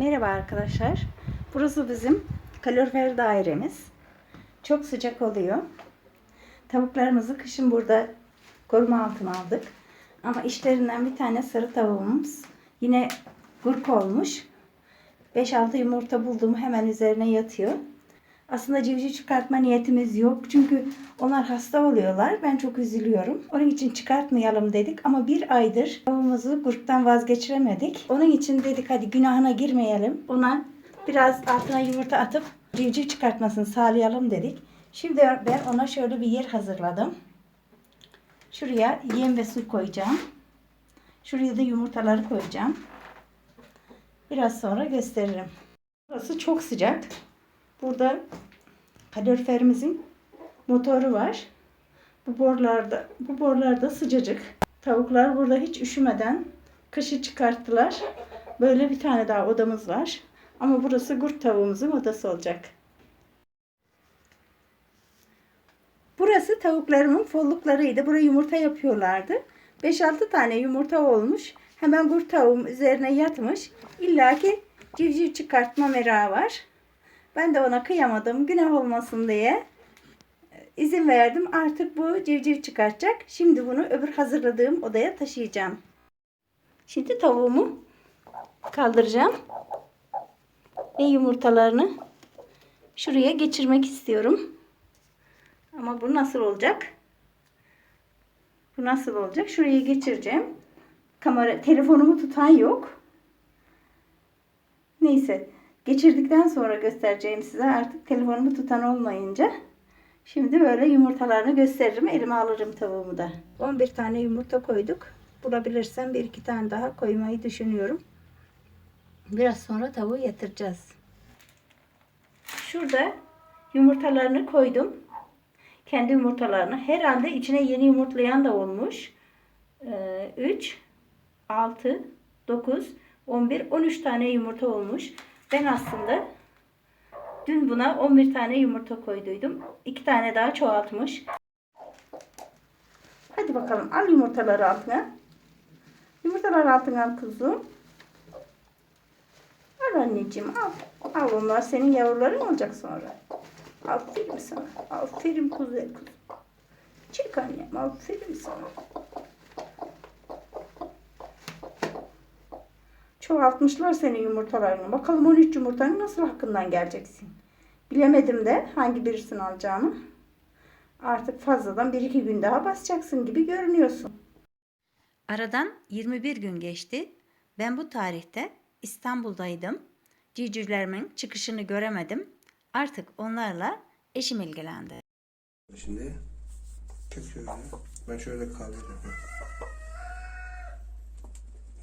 Merhaba arkadaşlar. Burası bizim kalorifer dairemiz. Çok sıcak oluyor. Tavuklarımızı kışın burada koruma altına aldık. Ama işlerinden bir tane sarı tavuğumuz yine gurk olmuş. 5-6 yumurta buldum hemen üzerine yatıyor. Aslında civciv çıkartma niyetimiz yok. Çünkü onlar hasta oluyorlar. Ben çok üzülüyorum. Onun için çıkartmayalım dedik. Ama bir aydır tavuğumuzu gruptan vazgeçiremedik. Onun için dedik hadi günahına girmeyelim. Ona biraz altına yumurta atıp civciv çıkartmasını sağlayalım dedik. Şimdi ben ona şöyle bir yer hazırladım. Şuraya yem ve su koyacağım. Şuraya da yumurtaları koyacağım. Biraz sonra gösteririm. Burası çok sıcak. Burada kaloriferimizin motoru var. Bu borlarda bu borlarda sıcacık. Tavuklar burada hiç üşümeden kışı çıkarttılar. Böyle bir tane daha odamız var. Ama burası kurt tavuğumuzun odası olacak. Burası tavuklarımın folluklarıydı. Buraya yumurta yapıyorlardı. 5-6 tane yumurta olmuş. Hemen kurt tavuğum üzerine yatmış. İlla ki civciv çıkartma merağı var. Ben de ona kıyamadım. Günah olmasın diye izin verdim. Artık bu civciv çıkartacak. Şimdi bunu öbür hazırladığım odaya taşıyacağım. Şimdi tavuğumu kaldıracağım. Ve yumurtalarını şuraya geçirmek istiyorum. Ama bu nasıl olacak? Bu nasıl olacak? Şuraya geçireceğim. Kamera, telefonumu tutan yok. Neyse. Geçirdikten sonra göstereceğim size. Artık telefonumu tutan olmayınca. Şimdi böyle yumurtalarını gösteririm. Elime alırım tavuğumu da. 11 tane yumurta koyduk. Bulabilirsem bir iki tane daha koymayı düşünüyorum. Biraz sonra tavuğu yatıracağız. Şurada yumurtalarını koydum. Kendi yumurtalarını. Herhalde içine yeni yumurtlayan da olmuş. Ee, 3, 6, 9, 11, 13 tane yumurta olmuş. Ben aslında dün buna 11 tane yumurta koyduydum. 2 tane daha çoğaltmış. Hadi bakalım al yumurtaları altına. Yumurtaları altına al kuzum. Al anneciğim al. Al onlar senin yavruların olacak sonra. Aferin sana. Aferin güzel kuzum. Çık annem. Aferin sana. Çoğaltmışlar senin yumurtalarını. Bakalım 13 yumurtanın nasıl hakkından geleceksin. Bilemedim de hangi birisini alacağımı. Artık fazladan 1-2 gün daha basacaksın gibi görünüyorsun. Aradan 21 gün geçti. Ben bu tarihte İstanbul'daydım. Civcivlerimin çıkışını göremedim. Artık onlarla eşim ilgilendi. Şimdi şöyle. Ben şöyle kaldırıyorum.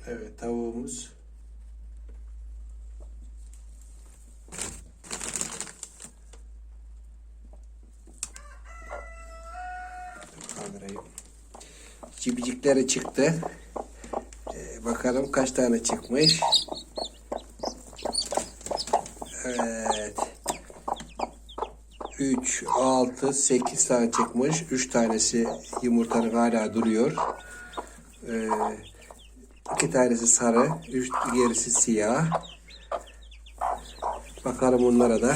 Evet tavuğumuz. Cibicikleri çıktı. Ee, bakalım kaç tane çıkmış. Evet. 3, 6, 8 tane çıkmış. 3 tanesi yumurtanın hala duruyor. Ee, tanesi sarı, üç, gerisi siyah. Bakalım onlara da.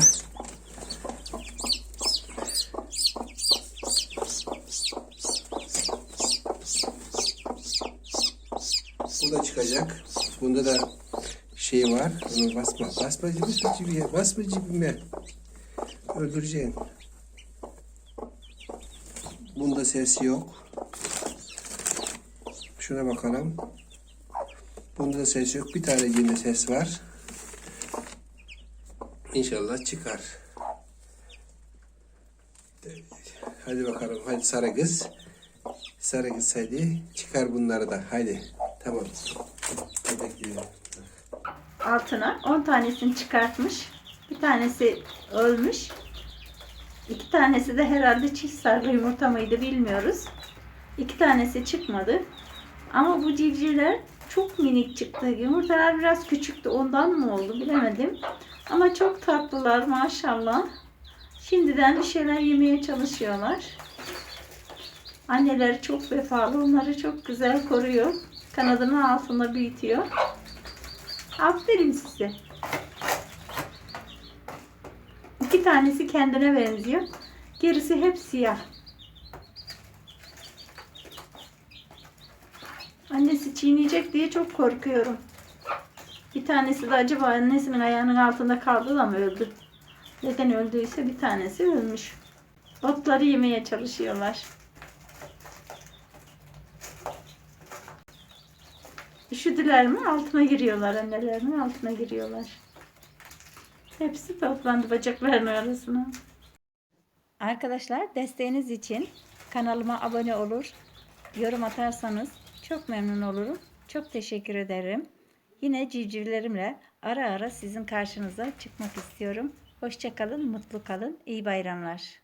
Da çıkacak. Bunda da şey var. Onu basma. Basma cibime. cibime, Basma cibime. Öldüreceğim. Bunda ses yok. Şuna bakalım. Bunda da ses yok. Bir tane yine ses var. İnşallah çıkar. Hadi bakalım. Hadi sarı kız. Sarı kız hadi. Çıkar bunları da. Hadi. Tamam. Altına 10 tanesini çıkartmış. Bir tanesi ölmüş. İki tanesi de herhalde çift sarılı yumurta mıydı bilmiyoruz. İki tanesi çıkmadı. Ama bu civcivler çok minik çıktı. Yumurtalar biraz küçüktü. Ondan mı oldu bilemedim. Ama çok tatlılar maşallah. Şimdiden bir şeyler yemeye çalışıyorlar. Anneleri çok vefalı. Onları çok güzel koruyor. Kanadının altında büyütüyor. Aferin size. İki tanesi kendine benziyor. Gerisi hep siyah. Annesi çiğneyecek diye çok korkuyorum. Bir tanesi de acaba annesinin ayağının altında kaldı da mı öldü? Neden öldüyse bir tanesi ölmüş. Otları yemeye çalışıyorlar. Üşüdüler mi altına giriyorlar annelerinin altına giriyorlar. Hepsi toplandı bacaklarının arasına. Arkadaşlar desteğiniz için kanalıma abone olur, yorum atarsanız çok memnun olurum. Çok teşekkür ederim. Yine civcivlerimle ara ara sizin karşınıza çıkmak istiyorum. Hoşçakalın, mutlu kalın, iyi bayramlar.